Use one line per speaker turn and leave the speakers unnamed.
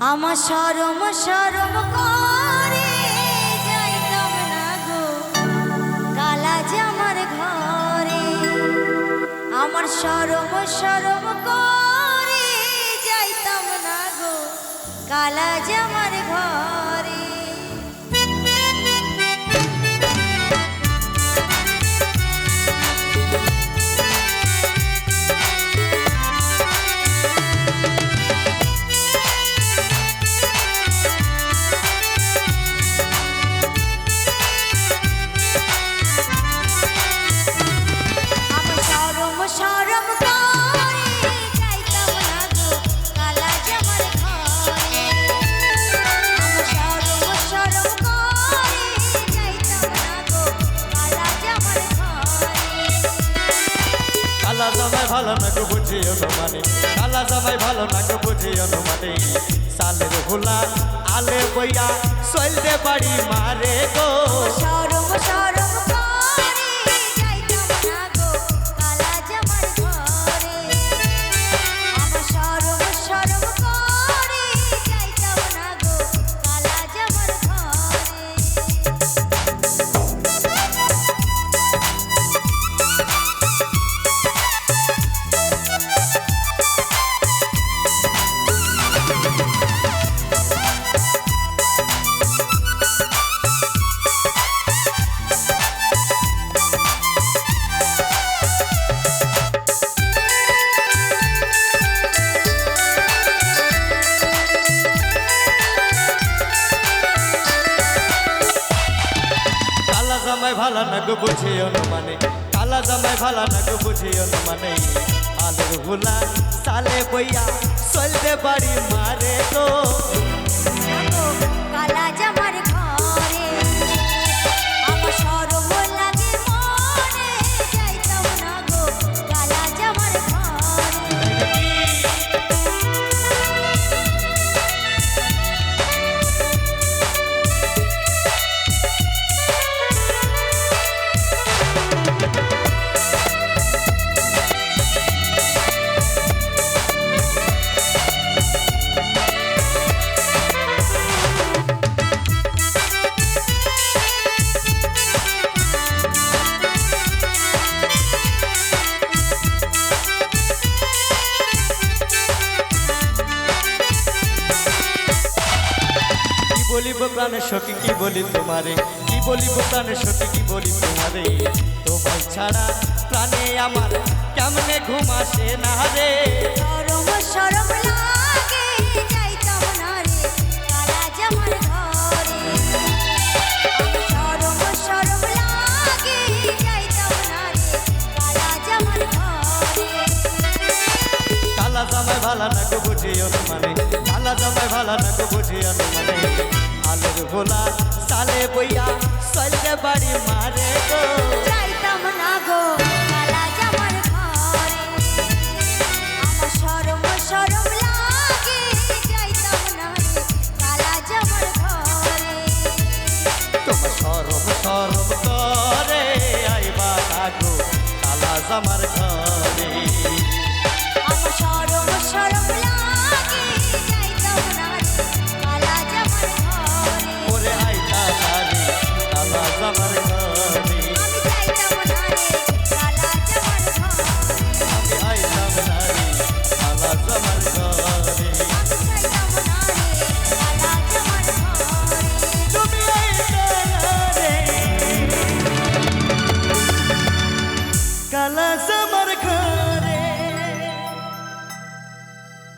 আমার সরম সরম করে যাইতাম না গো। কালা যে আমার ঘরে। আমার সরম সরম করে যাইতাম না গো। কালা যে আমার ঘরে।
কালা জামাই ভালো নাকো বুঝি অনুমানে? কালা জামাই ভালো নাকো বুঝি অনুমানে? সালের ভোলা আলে বইয়া সইলে বাড়ি মারে গো।
সরম সরম
জামাই ভালা নাগ বুঝি অনুমানে কালা জামাই ভালা নাগ বুঝি অনুমানে। আলোর ভোলা সালে বইয়া চলতে বাড়ি মারে গো। বলিব প্রাণের সখী কি বলি তোমারে? কি বলিব প্রাণের সখী কি বলি তোমারে? তোমার ছাড়া প্রাণে আমার কেমনে ঘুম আসে না রে?
সরম সরম লাগে যাইতাম না রে। কালা জামার ঘরে আমার সরম সরম লাগে যাইতাম না রে। কালা জামার ঘরে
কালা জামাই ভালা না গো বুঝি অনুমানে কালা জামাই ভালা না গো বুঝি অনুমানে আলের ভোলা সালে বইয়া সইলে বাড়ি মারে গো।
যাইতাম না গো কালা জামার ঘরে। আমার সরম সরম লাগে যাইতাম না রে কালা জামার ঘরে।
তোমার সরম সরম করে আইবা গো কালা জামার ঘরে।
আমার সরম সরম আমার আমি চাই না